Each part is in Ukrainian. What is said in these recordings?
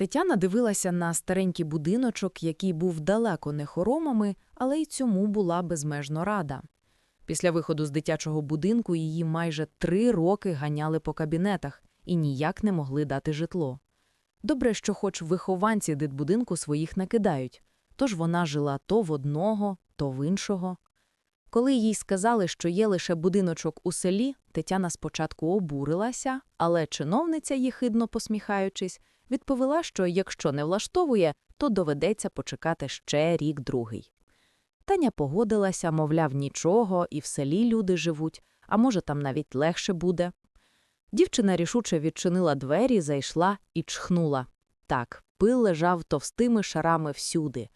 Тетяна дивилася на старенький будиночок, який був далеко не хоромами, але й цьому була безмежно рада. Після виходу з дитячого будинку її майже три роки ганяли по кабінетах і ніяк не могли дати житло. Добре, що хоч вихованці дитбудинку своїх накидають, тож вона жила то в одного, то в іншого. Коли їй сказали, що є лише будиночок у селі, Тетяна спочатку обурилася, але чиновниця, їхидно посміхаючись, відповіла, що якщо не влаштовує, то доведеться почекати ще рік-другий. Таня погодилася, мовляв, нічого, і в селі люди живуть, а може, там навіть легше буде. Дівчина рішуче відчинила двері, зайшла і чхнула. Так, пил лежав товстими шарами всюди.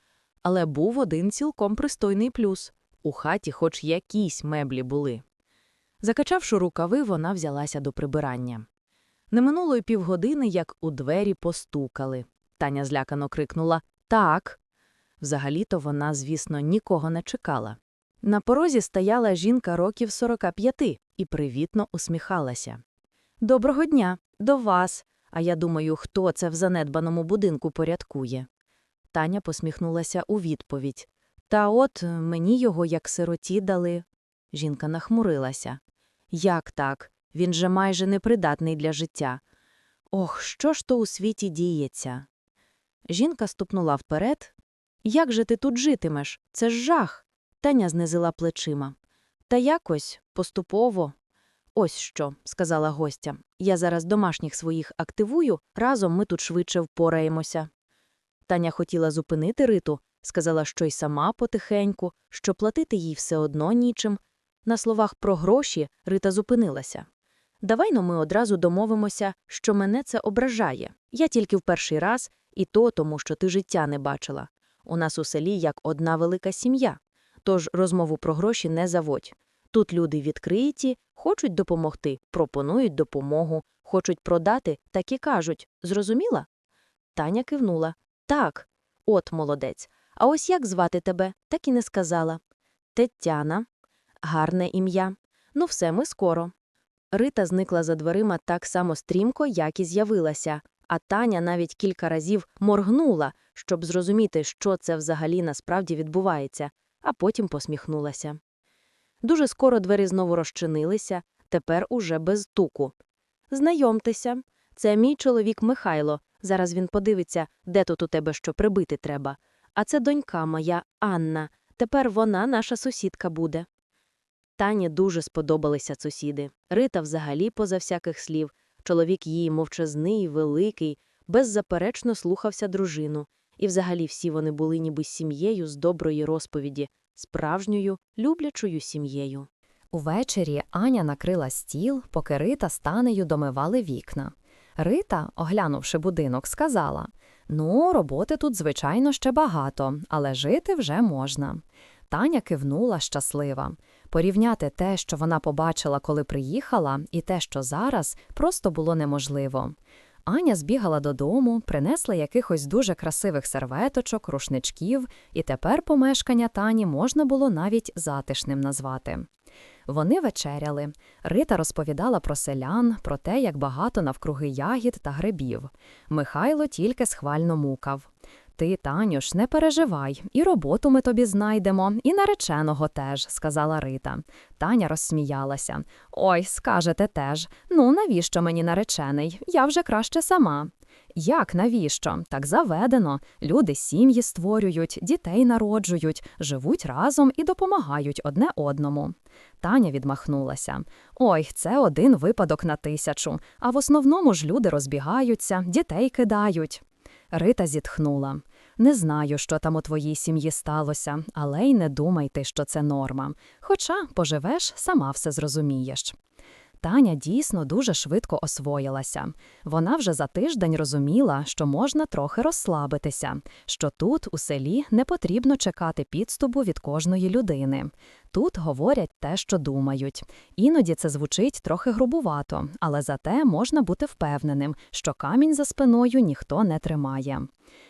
Але був один цілком пристойний плюс – у хаті хоч якісь меблі були. Закачавши рукави, вона взялася до прибирання. Не минуло й півгодини, як у двері постукали. Таня злякано крикнула «Так!». Взагалі-то вона, звісно, нікого не чекала. На порозі стояла жінка років 45 і привітно усміхалася. «Доброго дня! До вас! А я думаю, хто це в занедбаному будинку порядкує?» Таня посміхнулася у відповідь. Та от мені його як сироті дали. Жінка нахмурилася. Як так? Він же майже непридатний для життя. Ох, що ж то у світі діється? Жінка ступнула вперед. Як же ти тут житимеш? Це ж жах. Таня знизила плечима. Та якось, поступово. Ось що, сказала гостя. Я зараз домашніх своїх активую, разом ми тут швидше впораємося. Таня хотіла зупинити риту, сказала, що й сама потихеньку, що платити їй все одно нічим. На словах про гроші Рита зупинилася. Давайно ми одразу домовимося, що мене це ображає. Я тільки в перший раз, і то тому, що ти життя не бачила. У нас у селі як одна велика сім'я. Тож розмову про гроші не заводь. Тут люди відкриті, хочуть допомогти, пропонують допомогу, хочуть продати, так і кажуть. Зрозуміла? Таня кивнула. Так, от молодець. А ось як звати тебе, так і не сказала. Тетяна. Гарне ім'я. Ну все, ми скоро. Рита зникла за дверима так само стрімко, як і з'явилася, а Таня навіть кілька разів моргнула, щоб зрозуміти, що це взагалі насправді відбувається, а потім посміхнулася. Дуже скоро двері знову розчинилися, тепер уже без туку. Знайомтеся, це мій чоловік Михайло. Зараз він подивиться, де тут у тебе що прибити треба. А це донька моя Анна. Тепер вона наша сусідка буде. Тані дуже сподобалися сусіди. Рита взагалі поза всяких слів. Чоловік її мовчазний, великий, беззаперечно слухався дружину. І взагалі всі вони були ніби сім'єю з доброї розповіді, справжньою, люблячою сім'єю. Увечері Аня накрила стіл, поки Рита з Танею домивали вікна. Рита, оглянувши будинок, сказала Ну, роботи тут, звичайно, ще багато, але жити вже можна. Таня кивнула щаслива. Порівняти те, що вона побачила, коли приїхала, і те, що зараз, просто було неможливо. Аня збігала додому, принесла якихось дуже красивих серветочок, рушничків, і тепер помешкання Тані можна було навіть затишним назвати. Вони вечеряли. Рита розповідала про селян, про те, як багато навкруги ягід та грибів. Михайло тільки схвально мукав. Ти, Танюш, не переживай, і роботу ми тобі знайдемо, і нареченого теж, сказала Рита. Таня розсміялася. Ой, скажете теж. Ну, навіщо мені наречений? Я вже краще сама. Як навіщо? Так заведено. Люди сім'ї створюють, дітей народжують, живуть разом і допомагають одне одному. Таня відмахнулася. Ой, це один випадок на тисячу, а в основному ж люди розбігаються, дітей кидають. Рита зітхнула. Не знаю, що там у твоїй сім'ї сталося, але й не думайте, що це норма. Хоча поживеш, сама все зрозумієш. Таня дійсно дуже швидко освоїлася. Вона вже за тиждень розуміла, що можна трохи розслабитися, що тут, у селі, не потрібно чекати підступу від кожної людини. Тут говорять те, що думають. Іноді це звучить трохи грубувато, але зате можна бути впевненим, що камінь за спиною ніхто не тримає.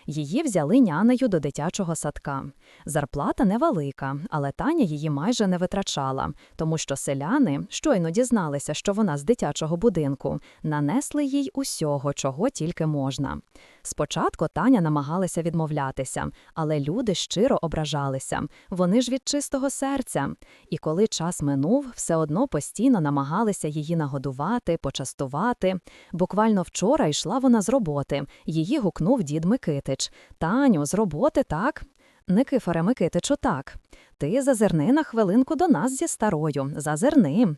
Її взяли нянею до дитячого садка. Зарплата невелика, але Таня її майже не витрачала, тому що селяни щойно дізналися, що вона з дитячого будинку, нанесли їй усього, чого тільки можна. Спочатку Таня намагалася відмовлятися, але люди щиро ображалися. Вони ж від чистого серця. І коли час минув, все одно постійно намагалися її нагодувати, почастувати. Буквально вчора йшла вона з роботи. Її гукнув дід Микитич. Таню, з роботи, так? Никифоре Микитичу, так. Ти зазирни на хвилинку до нас зі старою. Зазирни.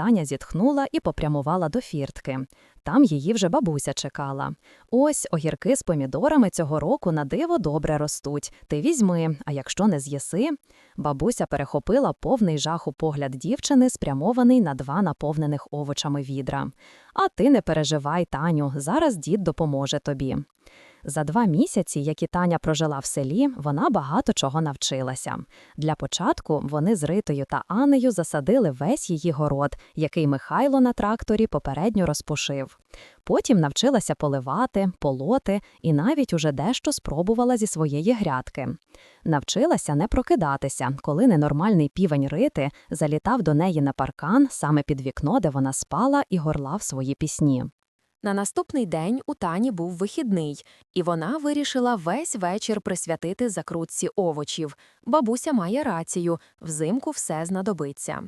Таня зітхнула і попрямувала до фіртки. Там її вже бабуся чекала. Ось огірки з помідорами цього року на диво добре ростуть. Ти візьми, а якщо не з'їси. Бабуся перехопила повний жаху погляд дівчини, спрямований на два наповнених овочами відра. А ти не переживай, Таню, зараз дід допоможе тобі. За два місяці, які Таня прожила в селі, вона багато чого навчилася. Для початку вони з Ритою та Анею засадили весь її город, який Михайло на тракторі попередньо розпушив. Потім навчилася поливати, полоти і навіть уже дещо спробувала зі своєї грядки. Навчилася не прокидатися, коли ненормальний півень Рити залітав до неї на паркан саме під вікно, де вона спала і горлав свої пісні. На наступний день у Тані був вихідний, і вона вирішила весь вечір присвятити закрутці овочів. Бабуся має рацію, взимку все знадобиться.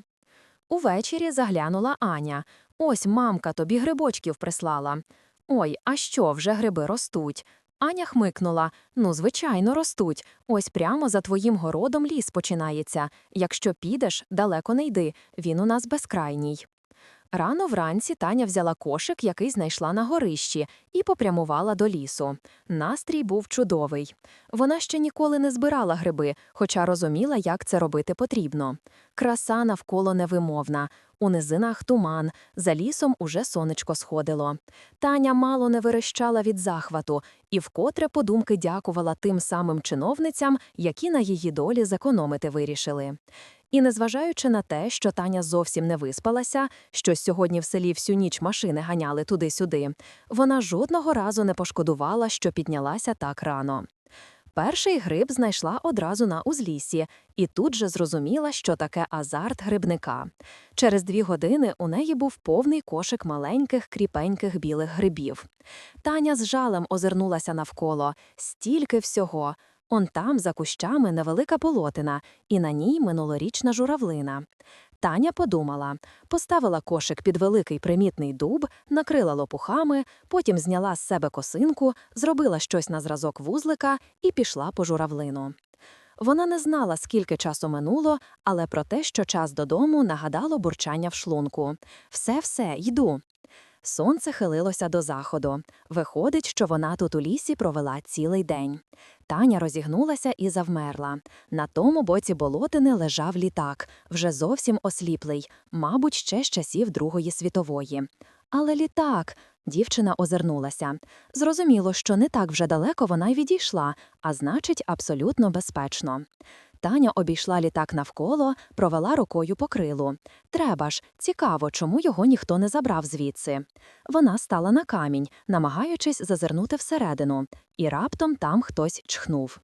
Увечері заглянула Аня. Ось мамка тобі грибочків прислала. Ой, а що, вже гриби ростуть? Аня хмикнула. Ну, звичайно, ростуть. Ось прямо за твоїм городом ліс починається. Якщо підеш, далеко не йди, він у нас безкрайній. Рано вранці Таня взяла кошик, який знайшла на горищі, і попрямувала до лісу. Настрій був чудовий. Вона ще ніколи не збирала гриби, хоча розуміла, як це робити потрібно. Краса навколо невимовна. У низинах туман, за лісом уже сонечко сходило. Таня мало не верещала від захвату і вкотре подумки дякувала тим самим чиновницям, які на її долі зекономити вирішили. І незважаючи на те, що Таня зовсім не виспалася, що сьогодні в селі всю ніч машини ганяли туди-сюди, вона жодного разу не пошкодувала, що піднялася так рано. Перший гриб знайшла одразу на узліссі, і тут же зрозуміла, що таке азарт грибника. Через дві години у неї був повний кошик маленьких кріпеньких білих грибів. Таня з жалем озирнулася навколо стільки всього. Он там, за кущами, невелика болотина, і на ній минулорічна журавлина. Таня подумала, поставила кошик під великий примітний дуб, накрила лопухами, потім зняла з себе косинку, зробила щось на зразок вузлика і пішла по журавлину. Вона не знала, скільки часу минуло, але про те, що час додому нагадало бурчання в шлунку. Все-все, йду. Сонце хилилося до заходу. Виходить, що вона тут у лісі провела цілий день. Таня розігнулася і завмерла. На тому боці болотини лежав літак, вже зовсім осліплий, мабуть, ще з часів Другої світової. Але літак. Дівчина озирнулася. Зрозуміло, що не так вже далеко вона й відійшла, а значить, абсолютно безпечно. Таня обійшла літак навколо, провела рукою по крилу. Треба ж, цікаво, чому його ніхто не забрав звідси. Вона стала на камінь, намагаючись зазирнути всередину, і раптом там хтось чхнув.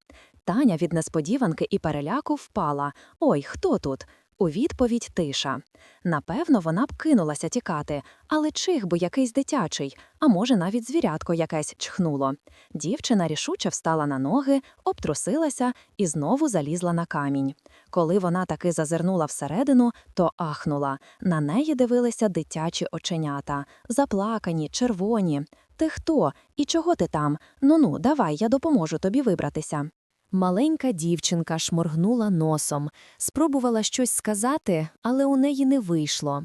Таня від несподіванки і переляку впала. Ой, хто тут? У відповідь тиша. Напевно, вона б кинулася тікати, але чих би якийсь дитячий, а може, навіть звірятко якесь чхнуло. Дівчина рішуче встала на ноги, обтрусилася і знову залізла на камінь. Коли вона таки зазирнула всередину, то ахнула. На неї дивилися дитячі оченята, заплакані, червоні. Ти хто? І чого ти там? Ну-ну, давай, я допоможу тобі вибратися. Маленька дівчинка шморгнула носом, спробувала щось сказати, але у неї не вийшло.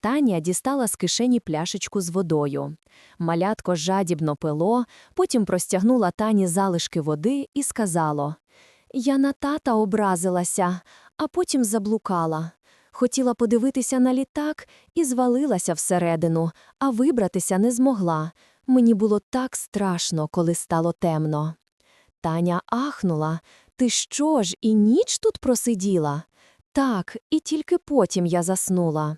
Таня дістала з кишені пляшечку з водою. Малятко жадібно пило, потім простягнула Тані залишки води і сказало Я на тата образилася, а потім заблукала. Хотіла подивитися на літак і звалилася всередину, а вибратися не змогла. Мені було так страшно, коли стало темно. Таня ахнула. Ти що ж, і ніч тут просиділа? Так, і тільки потім я заснула.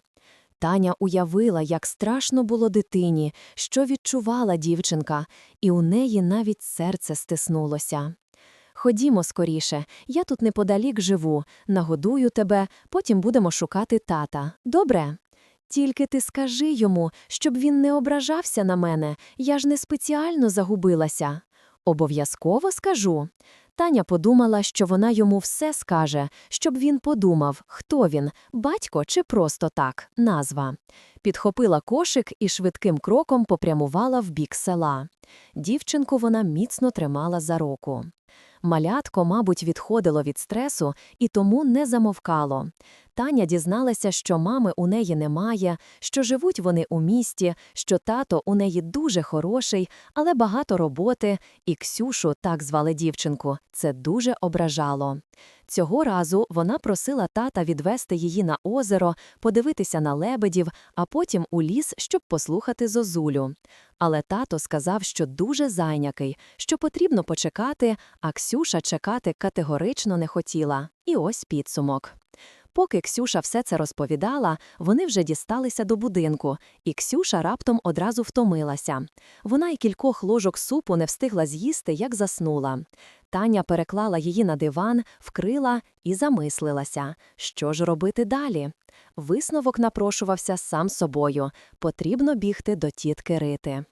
Таня уявила, як страшно було дитині, що відчувала дівчинка, і у неї навіть серце стиснулося. Ходімо скоріше, я тут неподалік живу, нагодую тебе, потім будемо шукати тата. Добре? Тільки ти скажи йому, щоб він не ображався на мене, я ж не спеціально загубилася. Обов'язково скажу. Таня подумала, що вона йому все скаже, щоб він подумав, хто він, батько чи просто так, назва. Підхопила кошик і швидким кроком попрямувала в бік села. Дівчинку вона міцно тримала за руку. Малятко, мабуть, відходило від стресу і тому не замовкало. Таня дізналася, що мами у неї немає, що живуть вони у місті, що тато у неї дуже хороший, але багато роботи, і Ксюшу, так звали дівчинку, це дуже ображало. Цього разу вона просила тата відвести її на озеро, подивитися на лебедів, а потім у ліс, щоб послухати зозулю. Але тато сказав, що дуже зайнякий, що потрібно почекати, а Ксюша чекати категорично не хотіла. І ось підсумок. Поки Ксюша все це розповідала, вони вже дісталися до будинку, і Ксюша раптом одразу втомилася. Вона й кількох ложок супу не встигла з'їсти, як заснула. Таня переклала її на диван, вкрила і замислилася, що ж робити далі. Висновок напрошувався сам собою. Потрібно бігти до тітки Рити.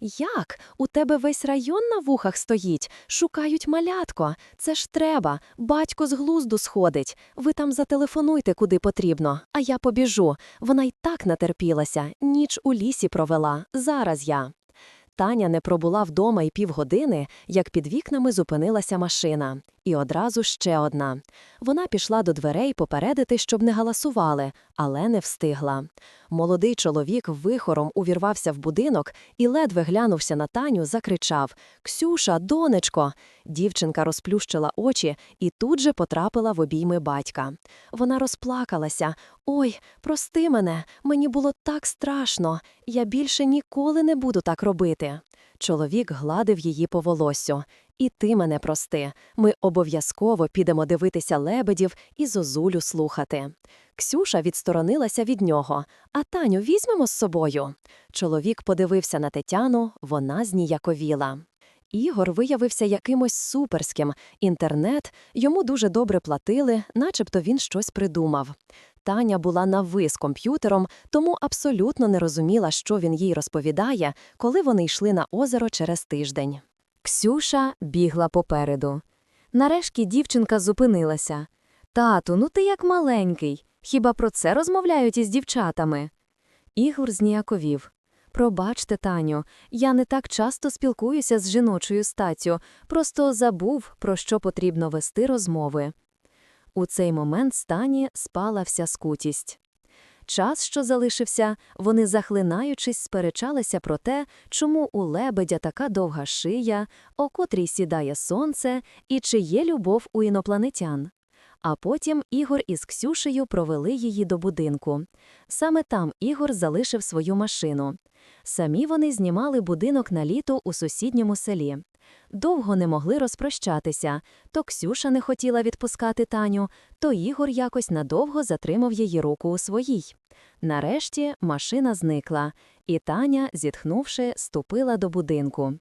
Як? У тебе весь район на вухах стоїть, шукають малятко. Це ж треба. Батько з глузду сходить. Ви там зателефонуйте, куди потрібно, а я побіжу. Вона й так натерпілася, ніч у лісі провела. Зараз я. Таня не пробула вдома й півгодини, як під вікнами зупинилася машина. І одразу ще одна. Вона пішла до дверей попередити, щоб не галасували, але не встигла. Молодий чоловік вихором увірвався в будинок і, ледве глянувся на Таню, закричав Ксюша, донечко. Дівчинка розплющила очі і тут же потрапила в обійми батька. Вона розплакалася. Ой, прости мене, мені було так страшно. Я більше ніколи не буду так робити. Чоловік гладив її по волоссю. І ти мене прости. Ми обов'язково підемо дивитися лебедів і зозулю слухати. Ксюша відсторонилася від нього. А Таню візьмемо з собою. Чоловік подивився на Тетяну, вона зніяковіла. Ігор виявився якимось суперським. Інтернет йому дуже добре платили, начебто він щось придумав. Таня була на ви з комп'ютером, тому абсолютно не розуміла, що він їй розповідає, коли вони йшли на озеро через тиждень. Ксюша бігла попереду. Нарешті дівчинка зупинилася. Тату, ну ти як маленький. Хіба про це розмовляють із дівчатами? Ігор зніяковів. Пробачте, Таню, я не так часто спілкуюся з жіночою статтю, просто забув, про що потрібно вести розмови. У цей момент стані спала вся скутість. Час, що залишився, вони, захлинаючись, сперечалися про те, чому у лебедя така довга шия, о котрій сідає сонце, і чи є любов у інопланетян. А потім Ігор із Ксюшею провели її до будинку. Саме там Ігор залишив свою машину. Самі вони знімали будинок на літо у сусідньому селі. Довго не могли розпрощатися. То Ксюша не хотіла відпускати Таню, то Ігор якось надовго затримав її руку у своїй. Нарешті машина зникла, і Таня, зітхнувши, ступила до будинку.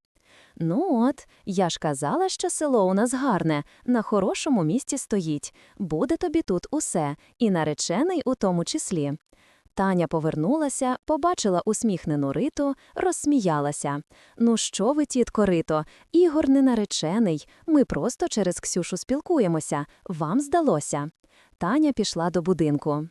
Ну от, я ж казала, що село у нас гарне, на хорошому місці стоїть. Буде тобі тут усе, і наречений у тому числі. Таня повернулася, побачила усміхнену Риту, розсміялася. Ну що ви, тітко Рито, Ігор не наречений, ми просто через Ксюшу спілкуємося, вам здалося. Таня пішла до будинку.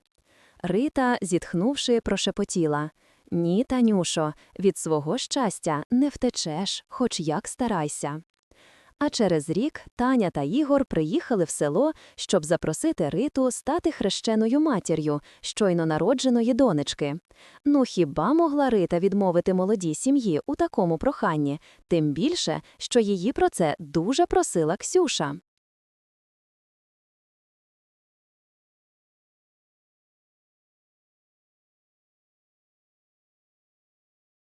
Рита, зітхнувши, прошепотіла. Ні, Танюшо, від свого щастя не втечеш, хоч як старайся. А через рік Таня та Ігор приїхали в село, щоб запросити Риту стати хрещеною матір'ю щойно народженої донечки. Ну хіба могла Рита відмовити молодій сім'ї у такому проханні, тим більше, що її про це дуже просила Ксюша.